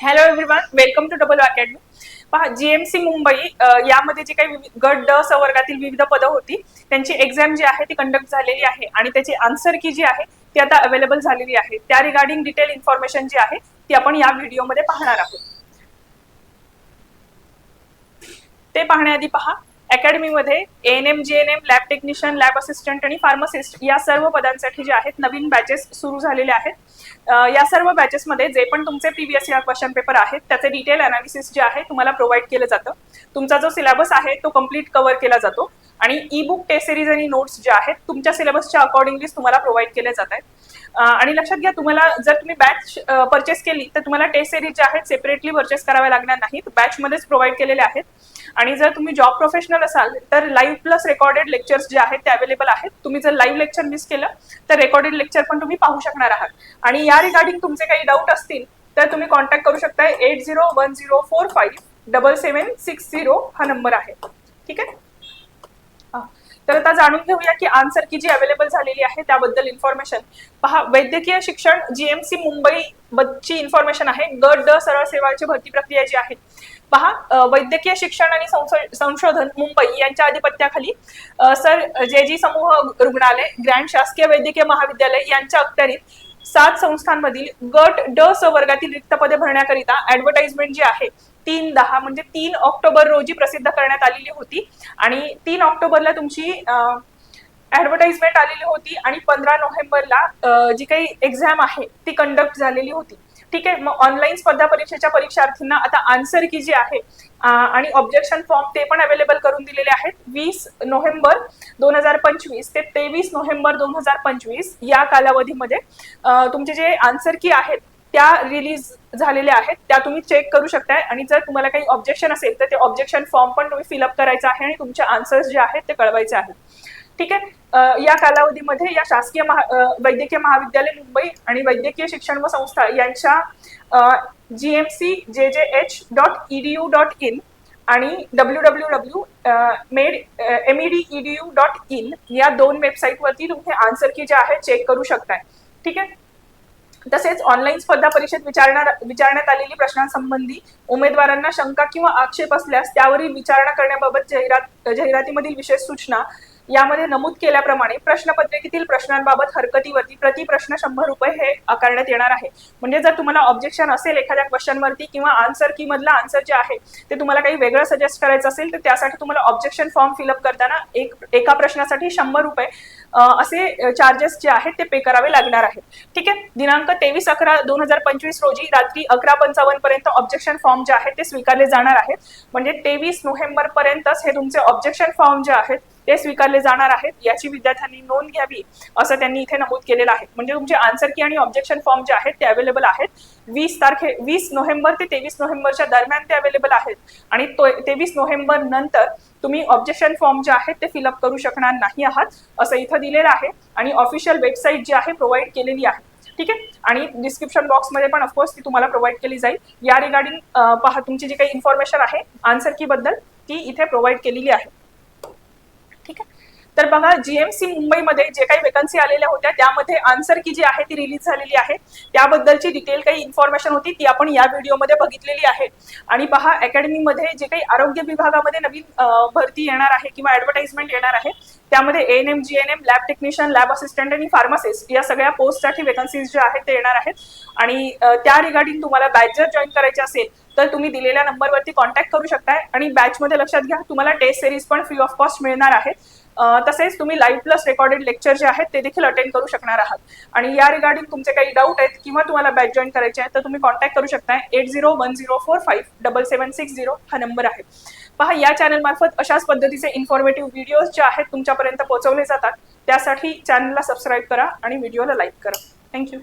Hello everyone welcome to double academy पहा GMC Mumbai यामध्ये जे काही गट ड स विविध पदं होती त्यांची एक्झाम जी आहे ती कंडक्ट झालेली आहे आणि त्याची आन्सर की जी आहे ती आता अवेलेबल झालेली आहे. त्या रिगार्डिंग डिटेल इन्फॉर्मेशन जी आहे ती आपण या व्हिडिओमध्ये पाहणार आहोत. ते पाहण्याआधी पहा अकॅडमीमध्ये N M G N M lab technician lab assistant आणि फार्मासिस्ट या सर्व पदांसाठी जे आहेत नवीन बॅचेस सुरू झालेले आहेत. या सर्व बॅचेसमध्ये जे पण तुमचे प्रीवियस इयर क्वेश्चन पेपर आहेत त्याचे डिटेल अनालिसिस जे आहे तुम्हाला प्रोव्हाइड केलं जातं. तुमचा जो सिलेबस आहे तो कंप्लीट कव्हर केला जातो. आणि ई बुक टेस्ट सिरीज आणि नोट्स जे आहेत तुमच्या सिलेबसच्या अकॉर्डिंगलीच तुम्हाला प्रोव्हाइड केले जात आहेत. आणि लक्षात घ्या तुम्हाला जर तुम्ही बॅच परचेस केली तर तुम्हाला टेस्ट सिरीज जे आहेत सेपरेटली परचेस कराव्या लागणार नाहीत. बॅचमध्येच प्रोव्हाइड केलेले आहेत. आणि जर तुम्ही जॉब प्रोफेशनल असाल तर लाईव्ह प्लस रेकॉर्डेड लेक्चर्स जे आहेत ते अवेलेबल आहेत. तुम्ही जर लाईव्ह लेक्चर मिस केलं तर रेकॉर्डेड लेक्चर पण तुम्ही पाहू शकणार आहात. आणि या रिगार्डिंग तुमचे काही डाऊट असतील तर तुम्ही कॉन्टॅक्ट करू शकता eight zero one zero four five double seven six zero हा नंबर आहे. ठीक आहे? हा. तर आता जाणून घेऊया की आन्सर की जी अवेलेबल झालेली आहे त्याबद्दल इन्फॉर्मेशन पहा वैद्यकीय शिक्षण जीएमसी मुंबई ची इन्फॉर्मेशन आहे. गट ड सरळ सेवाची भरती प्रक्रिया जी आहे पहा वैद्यकीय शिक्षण आणि संशोधन मुंबई यांच्या आधिपत्याखाली सर जे जी समूह रुग्णालय ग्रँड शासकीय वैद्यकीय महाविद्यालय यांच्या अखत्यारीत सात संस्थांमधील गट ड स वर्गातील रिक्त पदे भरण्याकरिता ऍडव्हर्टाइजमेंट जी आहे तीन दहा म्हणजे तीन ऑक्टोबर रोजी प्रसिद्ध करण्यात आलेली होती. आणि तीन ऑक्टोबरला तुमची ऍडव्हर्टाइजमेंट आलेली होती आणि पंधरा नोव्हेंबरला जी काही एक्झाम आहे ती कंडक्ट झालेली होती. ठीक आहे मग ऑनलाईन स्पर्धा परीक्षेच्या परीक्षार्थींना आता आन्सर की जी आहे आणि ऑब्जेक्शन फॉर्म ते पण अवेलेबल करून दिलेले आहेत. वीस नोव्हेंबर दोन हजार पंचवीस ते तेवीस नोव्हेंबर दोन हजार पंचवीस या कालावधीमध्ये तुमचे जे आन्सर की आहेत त्या रिलीज झालेल्या आहेत त्या तुम्ही चेक करू शकताय. आणि जर तुम्हाला काही ऑब्जेक्शन असेल तर ते ऑब्जेक्शन फॉर्म पण तुम्ही फिलअप करायचा आहे आणि तुमचे आन्सर्स जे आहेत ते कळवायचे आहेत. ठीक आहे? या कालावधीमध्ये या शासकीय महा वैद्यकीय महाविद्यालय मुंबई आणि वैद्यकीय शिक्षण व संस्था यांच्या जी M C J J H dot E D U dot in आणि W W W med M E D E D U dot in या दोन वेबसाईटवरती तुम्ही आन्सर की जे आहे चेक करू शकताय. ठीक आहे? तसेच ऑनलाईन स्पर्धा परीक्षेत विचारणार विचारण्यात आलेली प्रश्नांसंबंधी उमेदवारांना शंका किंवा आक्षेप असल्यास त्यावरील विचारणा करण्याबाबत जाहिरात जाहिरातीमधील विशेष सूचना यामध्ये नमूद केल्याप्रमाणे प्रश्नपत्रिकेतील प्रश्नांबाबत हरकतीवरती प्रति प्रश्न शंभर रुपये हे आकारण्यात येणार आहे. म्हणजे जर तुम्हाला ऑब्जेक्शन असेल एखाद्या क्वेश्चनवरती किंवा आन्सर की मधला आन्सर जे आहे ते तुम्हाला काही वेगळं सजेस्ट करायचं असेल तर त्यासाठी तुम्हाला ऑब्जेक्शन फॉर्म फिलअप करताना एक एका प्रश्नासाठी शंभर रुपये असे चार्जेस जे आहेत ते पे करावे लागणार आहेत. ठीक आहे? दिनांक तेवीस अकरा दोन हजार पंचवीस रोजी रात्री अकरा पंचावन्न पर्यंत ऑब्जेक्शन फॉर्म जे आहेत ते स्वीकारले जाणार आहेत. म्हणजे तेवीस नोव्हेंबर पर्यंतच हे तुमचे ऑब्जेक्शन फॉर्म जे आहेत ते स्वीकारले जाणार आहेत. याची विद्यार्थ्यांनी नोंद घ्यावी असं त्यांनी इथे नमूद केलेलं आहे. म्हणजे तुमचे आन्सर की आणि ऑब्जेक्शन फॉर्म जे आहेत ते अवेलेबल आहेत. वीस तारखे वीस नोव्हेंबर ते तेवीस नोव्हेंबरच्या दरम्यान ते अवेलेबल आहेत. आणि तेवीस नोव्हेंबर नंतर तुम्ही ऑब्जेक्शन फॉर्म जे आहेत ते फिलअप करू शकणार नाही आहात असं इथं दिलेलं आहे. आणि ऑफिशियल वेबसाईट जी आहे प्रोव्हाइड केलेली आहे. ठीक आहे? आणि डिस्क्रिप्शन बॉक्समध्ये पण ऑफकोर्स ती तुम्हाला प्रोव्हाइड केली जाईल. या रिगार्डिंग पहा तुमची जी काही इन्फॉर्मेशन आहे आन्सर की बद्दल ती इथे प्रोव्हाइड केलेली आहे आहे. तर बघा जीएमसी मुंबईमध्ये जे काही वेकन्सी आलेल्या होत्या त्यामध्ये आन्सर की जी आहे ती रिलीज झालेली आहे. त्याबद्दलची डिटेल काही इन्फॉर्मेशन होती ती आपण या व्हिडिओमध्ये बघितलेली आहे. आणि पहा अकॅडमीमध्ये जे काही आरोग्य विभागामध्ये नवीन भरती येणार आहे किंवा ऍडव्हर्टाइजमेंट येणार आहे त्यामध्ये N M G N M lab technician lab assistant आणि फार्मासिस्ट या सगळ्या पोस्टसाठी वेकन्सीज जे आहेत ते येणार आहेत. आणि त्या रिगार्डिंग तुम्हाला बॅच जर जॉईन करायचे असेल तर तुम्ही दिलेल्या नंबरवरती कॉन्टॅक्ट करू शकताय. आणि बॅचमध्ये लक्षात घ्या तुम्हाला टेस्ट सिरीज पण फ्री ऑफ कॉस्ट मिळणार आहे. तसेच तुम्ही लाईव्ह प्लस रेकॉर्डेड लेक्चर जे आहेत ते देखील अटेंड करू शकणार आहात. आणि या रिगार्डिंग तुमचे काही डाऊट आहेत किंवा तुम्हाला बॅच जॉईन करायचे आहे तर तुम्ही कॉन्टॅक्ट करू शकताय. Eight zero one zero four five double seven six zero हा नंबर आहे. पहा या चॅनल मार्फत अशाच पद्धतीचे इन्फॉर्मेटिव्ह व्हिडिओज जे आहेत तुमच्यापर्यंत पोहोचवले जातात. त्यासाठी चॅनलला सबस्क्राईब करा आणि व्हिडिओला लाईक करा. थँक्यू